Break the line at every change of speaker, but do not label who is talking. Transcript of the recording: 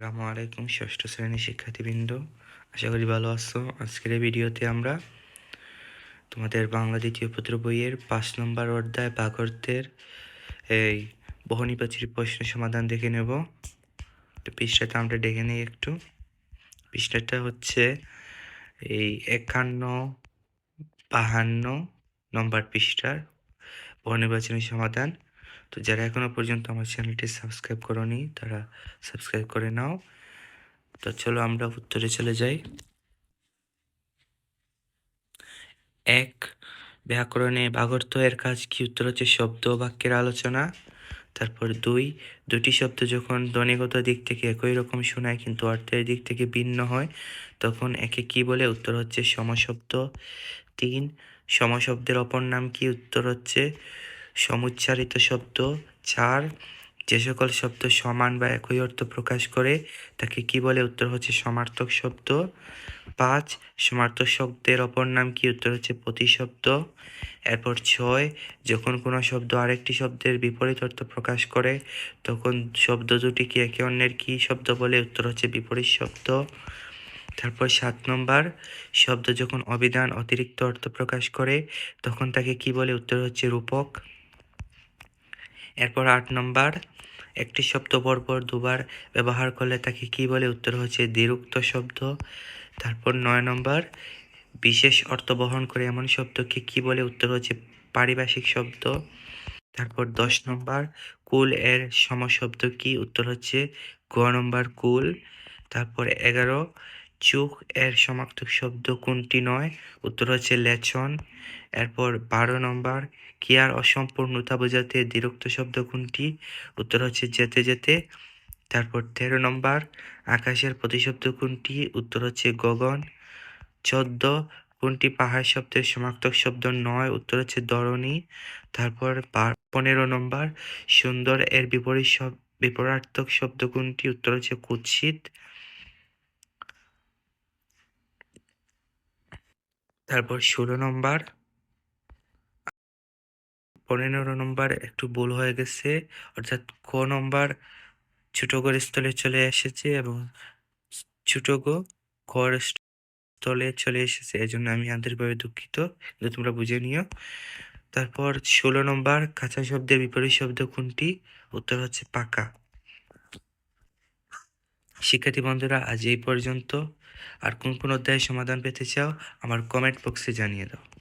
আসসালামু আলাইকুম, ষষ্ঠ শ্রেণির শিক্ষার্থীবৃন্দ। আশা করি ভালো আছো। আজকের এই ভিডিওতে আমরা তোমাদের বাংলা দ্বিতীয় পত্র বইয়ের পাঁচ নম্বর অধ্যায় বাগর্তের এই বহুনির্বাচনী প্রশ্ন সমাধান দেখে নেব। তো পৃষ্ঠাটা আমরা দেখে নিই একটু। পৃষ্ঠাটা হচ্ছে এই একান্ন, বাহান্ন নম্বর পৃষ্ঠার বহুনির্বাচনী সমাধান। তো যারা এখনও পর্যন্ত আমার চ্যানেলটি সাবস্ক্রাইব করনি, তারা সাবস্ক্রাইব করে নাও। তো চলো আমরা উত্তরে চলে যাই। এক, ব্যাকরণে বাগর্ত এর কাজ কি উত্তর হচ্ছে শব্দ বাক্যের আলোচনা। তারপর দুই, দুটি শব্দ যখন ধ্বনিগত দিক থেকে একই রকম শোনায় কিন্তু অর্থের দিক থেকে ভিন্ন হয়, তখন একে কি বলে? উত্তর হচ্ছে সমশব্দ। তিন, সমশব্দের অপর নাম কি? উত্তর হচ্ছে সমুচ্চারিত শব্দ, চার, যে সকল শব্দ সমান বা একই অর্থ প্রকাশ করে, তাকে কি বলে? উত্তর হচ্ছে সমার্থক শব্দ। পাঁচ, সমার্থক শব্দের অপর নাম কি? উত্তর হচ্ছে প্রতিশব্দ। এরপর ছয়, যখন কোনো শব্দ আরেকটি শব্দের বিপরীত অর্থ প্রকাশ করে, তখন শব্দ দুটি দুটিকে একে অন্যের কি শব্দ বলে? উত্তর হচ্ছে বিপরীত শব্দ। তারপর সাত নম্বর, শব্দ যখন অবিধান অতিরিক্ত অর্থ প্রকাশ করে, তখন তাকে কি বলে? উত্তর হচ্ছে রূপক। এরপর আট নম্বর, একটি শব্দ পরপর দুবার ব্যবহার করলে তাকে কি বলে? উত্তর হচ্ছে দ্বিরুক্ত শব্দ। তারপর নয় নম্বর, বিশেষ অর্থ বহন করে এমন শব্দকে কি বলে? উত্তর হচ্ছে পারিভাষিক শব্দ। তারপর দশ নম্বর, কুল এর সমশব্দ কি? উত্তর হচ্ছে গ নম্বর কুল। তারপর এগারো চোখ, এর সমার্থক শব্দ কোনটি নয়? উত্তর হচ্ছে লেচন। এরপর বারো নম্বর ক্রিয়ার অসম্পূর্ণতা বোঝাতে দ্বিরুক্ত শব্দ কোনটি? উত্তর হচ্ছে যেতে যেতে। তারপর তেরো নম্বর, আকাশের প্রতিশব্দ কোনটি? উত্তর হচ্ছে গগন। চোদ্দ, কোনটি পাহাড় শব্দের সমার্থক শব্দ নয়? উত্তর হচ্ছে ধরণী তারপর পনেরো নম্বর, সুন্দর এর বিপরীত বিপরার্থক শব্দ কোনটি? উত্তর হচ্ছে কুৎসিত। তারপর ষোলো নম্বর। পনেরো নম্বর একটু ভুল হয়ে গেছে, অর্থাৎ ক নম্বর ছোট গড় স্থলে চলে এসেছে এবং ছোট গো ঘর স্থলে চলে এসেছে, এজন্য আমি আন্তরিকভাবে দুঃখিত, কিন্তু তোমরা বুঝে নিও। তারপর ষোলো নম্বর কাঁচা শব্দের বিপরীত শব্দ কোনটি? উত্তর হচ্ছে পাকা। শিক্ষার্থী বন্ধুরা, আজ এই পর্যন্ত। আর কোন কোন অধ্যায়ের সমাধান পেতে চাও, আমার কমেন্ট বক্সে জানিয়ে দাও।